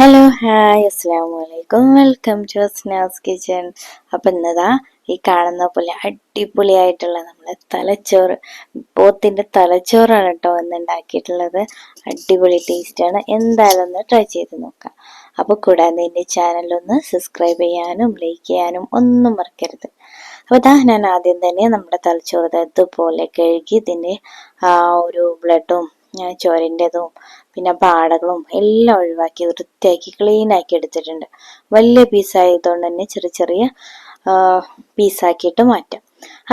Hello hi അസ്സാം വലൈക്കും welcome to സ്നാസ് kitchen അപ്പം എന്നതാ ഈ കാണുന്ന പോലെ അടിപൊളിയായിട്ടുള്ള നമ്മുടെ തലച്ചോറ് പോത്തിന്റെ തലച്ചോറാണ് കേട്ടോ ഇന്ന് ഉണ്ടാക്കിയിട്ടുള്ളത് അടിപൊളി ടേസ്റ്റാണ് എന്തായാലും ഒന്ന് ട്രൈ ചെയ്ത് നോക്കാം. അപ്പോൾ കൂടാതെ എന്റെ ചാനലൊന്ന് സബ്സ്ക്രൈബ് ചെയ്യാനും ലൈക്ക് ചെയ്യാനും ഒന്നും മറക്കരുത്. അപ്പോൾ ഇതാ ഞാൻ ആദ്യം തന്നെ നമ്മുടെ തലച്ചോറ് ഇതുപോലെ കഴുകി ഇതിന്റെ ആ ഒരു ബ്ലഡും ചോരിന്റെതും പിന്നെ പാടകളും എല്ലാം ഒഴിവാക്കി വൃത്തിയാക്കി ക്ലീൻ ആക്കി എടുത്തിട്ടുണ്ട്. വലിയ പീസായതുകൊണ്ട് തന്നെ ചെറിയ ചെറിയ പീസാക്കിയിട്ട് മാറ്റാം.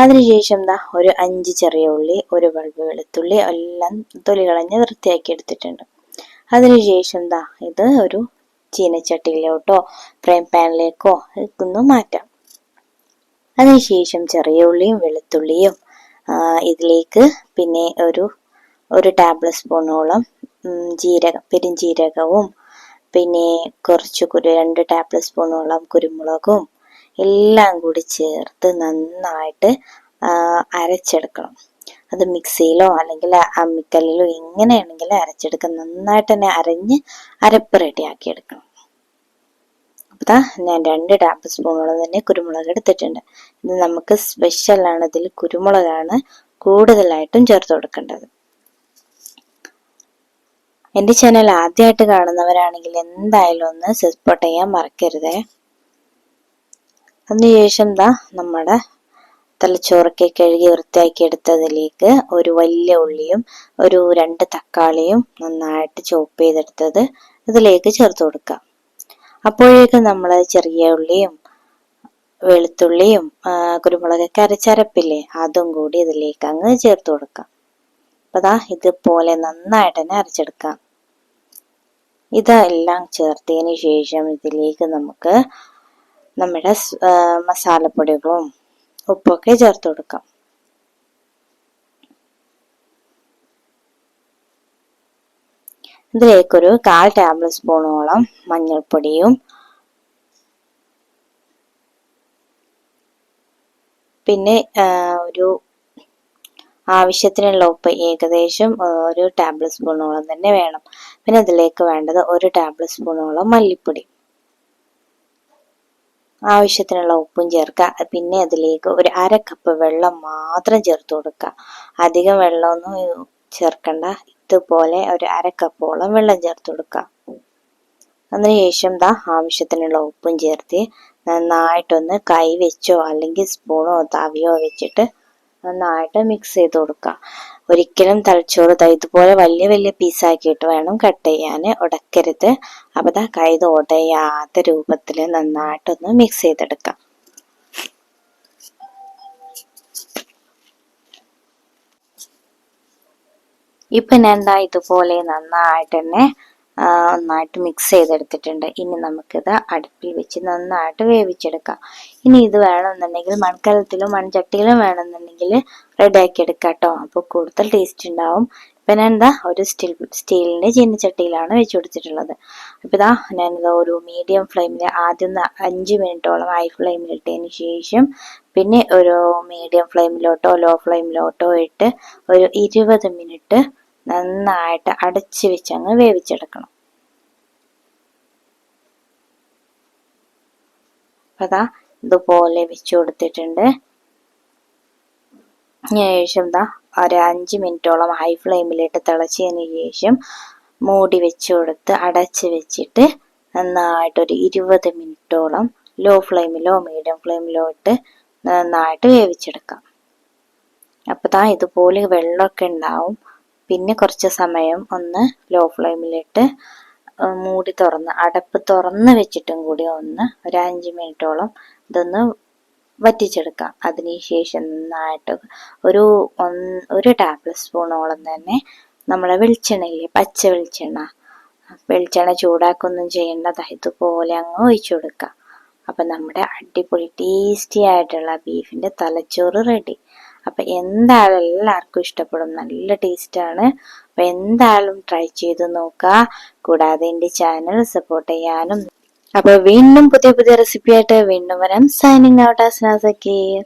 അതിനുശേഷം എന്താ ഒരു അഞ്ച് ചെറിയ ഉള്ളി ഒരു ബൾബ് വെളുത്തുള്ളി എല്ലാം തൊലി കളഞ്ഞ് വൃത്തിയാക്കി എടുത്തിട്ടുണ്ട്. അതിനുശേഷം എന്താ ഇത് ഒരു ചീനച്ചട്ടിയിലോട്ടോ ഫ്രൈ പാനിലേക്കോ ഒന്ന് മാറ്റാം. അതിനുശേഷം ചെറിയ ഉള്ളിയും വെളുത്തുള്ളിയും ഇതിലേക്ക് പിന്നെ ഒരു ഒരു ടേബിൾ സ്പൂണോളം ജീരക പെരുംജീരകവും പിന്നെ കുറച്ച് കുരു രണ്ട് ടേബിൾ സ്പൂണോളം കുരുമുളകും എല്ലാം കൂടി ചേർത്ത് നന്നായിട്ട് അരച്ചെടുക്കണം. അത് മിക്സിയിലോ അല്ലെങ്കിൽ അമ്മിക്കല്ലിലോ എങ്ങനെയാണെങ്കിലും അരച്ചെടുക്കാം നന്നായിട്ട് തന്നെ അരഞ്ഞ് അരപ്പ് റെഡിയാക്കി എടുക്കണം. അപ്പം ഞാൻ രണ്ട് ടേബിൾ സ്പൂണോളം തന്നെ കുരുമുളക് എടുത്തിട്ടുണ്ട്. ഇത് നമുക്ക് സ്പെഷ്യലാണ് ഇതിൽ കുരുമുളകാണ് കൂടുതലായിട്ടും ചേർത്ത് കൊടുക്കേണ്ടത്. എന്റെ ചാനൽ ആദ്യമായിട്ട് കാണുന്നവരാണെങ്കിൽ എന്തായാലും ഒന്ന് സപ്പോർട്ട് ചെയ്യാൻ മറക്കരുതേ. അതിനുശേഷം എന്താ നമ്മുടെ തലച്ചോറൊക്കെ കഴുകി വൃത്തിയാക്കി എടുത്തതിലേക്ക് ഒരു വലിയ ഉള്ളിയും ഒരു രണ്ട് തക്കാളിയും നന്നായിട്ട് ചോപ്പ് ചെയ്തെടുത്തത് ഇതിലേക്ക് ചേർത്ത് കൊടുക്കാം. അപ്പോഴേക്കും നമ്മൾ ചെറിയ ഉള്ളിയും വെളുത്തുള്ളിയും കുരുമുളകൊക്കെ അരച്ചരപ്പില്ലേ അതും കൂടി ഇതിലേക്ക് അങ്ങ് ചേർത്ത് കൊടുക്കാം. അപ്പൊ ദാ ഇതുപോലെ നന്നായിട്ട് തന്നെ അരച്ചെടുക്കാം. ഇതെല്ലാം ചേർത്തതിന് ശേഷം ഇതിലേക്ക് നമുക്ക് നമ്മുടെ മസാലപ്പൊടികളും ഉപ്പൊക്കെ ചേർത്ത് കൊടുക്കാം. ഇതിലേക്കൊരു കാൽ ടേബിൾ സ്പൂണോളം മഞ്ഞൾപ്പൊടിയും പിന്നെ ഒരു ആവശ്യത്തിനുള്ള ഉപ്പ് ഏകദേശം ഒരു ടേബിൾ സ്പൂണോളം തന്നെ വേണം. പിന്നെ അതിലേക്ക് വേണ്ടത് ഒരു ടേബിൾ സ്പൂണോളം മല്ലിപ്പൊടി. ആവശ്യത്തിനുള്ള ഉപ്പും ചേർക്കുക. പിന്നെ അതിലേക്ക് ഒരു അര കപ്പ് വെള്ളം മാത്രം ചേർത്ത് കൊടുക്കുക. അധികം വെള്ളമൊന്നും ചേർക്കണ്ട. ഇതുപോലെ ഒരു അര കപ്പോളം വെള്ളം ചേർത്ത് കൊടുക്കുക. അതിനുശേഷം ദാ ആവശ്യത്തിനുള്ള ഉപ്പും ചേർത്ത് നന്നായിട്ടൊന്ന് കൈ വെച്ചോ അല്ലെങ്കിൽ സ്പൂണോ തവിയോ വെച്ചിട്ട് നന്നായിട്ട് മിക്സ് ചെയ്ത് കൊടുക്കുക. ഒരിക്കലും തലച്ചോറ് ഇതുപോലെ വലിയ വലിയ പീസാക്കിയിട്ട് വേണം കട്ട് ചെയ്യാൻ ഉടക്കരുത്. അപ്പം ദാ കൈത് ഉടയാത്ത രൂപത്തിൽ നന്നായിട്ടൊന്ന് മിക്സ് ചെയ്തെടുക്കാം. ഇപ്പം എന്താ ഇതുപോലെ നന്നായിട്ട് തന്നെ നന്നായിട്ട് മിക്സ് ചെയ്തെടുത്തിട്ടുണ്ട്. ഇനി നമുക്കിത് അടുപ്പിൽ വെച്ച് നന്നായിട്ട് വേവിച്ചെടുക്കാം. ഇനി ഇത് വേണമെന്നുണ്ടെങ്കിൽ മൺകലത്തിലും മൺചട്ടിയിലും വേണമെന്നുണ്ടെങ്കിൽ റെഡിയാക്കി എടുക്കാം കേട്ടോ അപ്പോൾ കൂടുതൽ ടേസ്റ്റ് ഉണ്ടാവും. ഇപ്പം ഞാൻ എന്താ ഒരു സ്റ്റീൽ സ്റ്റീലിന്റെ ചീനച്ചട്ടിയിലാണ് വെച്ച് കൊടുത്തിട്ടുള്ളത്. അപ്പോൾ ഇതാ ഞാനിത് ഒരു മീഡിയം ഫ്ലെയിമിൽ ആദ്യം അഞ്ച് മിനിറ്റോളം ഹൈ ഫ്ലെയിമിൽ ഇട്ടതിന് ശേഷം പിന്നെ ഒരു മീഡിയം ഫ്ലെയിമിലോട്ടോ ലോ ഫ്ലെയിമിലോട്ടോ ഇട്ട് ഒരു ഇരുപത് മിനിറ്റ് നന്നായിട്ട് അടച്ച് വെച്ച് അങ്ങ് വേവിച്ചെടുക്കണം. അതാ ഇതുപോലെ വെച്ചു കൊടുത്തിട്ടുണ്ട്. ശേഷം എന്താ ഒരു അഞ്ച് മിനിറ്റോളം ഹൈ ഫ്ലെയിമിലിട്ട് തിളച്ചതിന് ശേഷം മൂടി വെച്ച് കൊടുത്ത് അടച്ച് വെച്ചിട്ട് നന്നായിട്ടൊരു ഇരുപത് മിനിറ്റോളം ലോ ഫ്ലെയിമിലോ മീഡിയം ഫ്ലെയിമിലോ ഇട്ട് നന്നായിട്ട് വേവിച്ചെടുക്കാം. അപ്പോൾ ദാ ഇതുപോലെ വെള്ളമൊക്കെ ഉണ്ടാവും. പിന്നെ കുറച്ച് സമയം ഒന്ന് ലോ ഫ്ലെയിമിലിട്ട് മൂടി തുറന്ന് അടപ്പ് തുറന്ന് വെച്ചിട്ടും കൂടി ഒന്ന് ഒരു അഞ്ച് മിനിറ്റോളം ഇതൊന്ന് വറ്റിച്ചെടുക്കാം. അതിനുശേഷം നന്നായിട്ട് ഒരു ഒരു ടേബിൾ സ്പൂണോളം തന്നെ നമ്മളെ വെളിച്ചെണ്ണയില്ലേ പച്ച വെളിച്ചെണ്ണ വെളിച്ചെണ്ണ ചൂടാക്കൊന്നും ചെയ്യേണ്ടത് ഇതുപോലെ അങ്ങ് ഒഴിച്ചു കൊടുക്കുക അപ്പം നമ്മുടെ അടിപൊളി ടേസ്റ്റി ആയിട്ടുള്ള ബീഫിന്റെ തലച്ചോറ് റെഡി അപ്പം എന്തായാലും എല്ലാവർക്കും ഇഷ്ടപ്പെടും. നല്ല ടേസ്റ്റാണ് അപ്പം എന്തായാലും ട്രൈ ചെയ്ത് നോക്കുക കൂടാതെ എന്റെ ചാനൽ സപ്പോർട്ട് ചെയ്യാനും. അപ്പോൾ വീണ്ടും പുതിയ പുതിയ റെസിപ്പി ആയിട്ട് വീണ്ടും വരാം. Signing out ആസ്നാസക്കീർ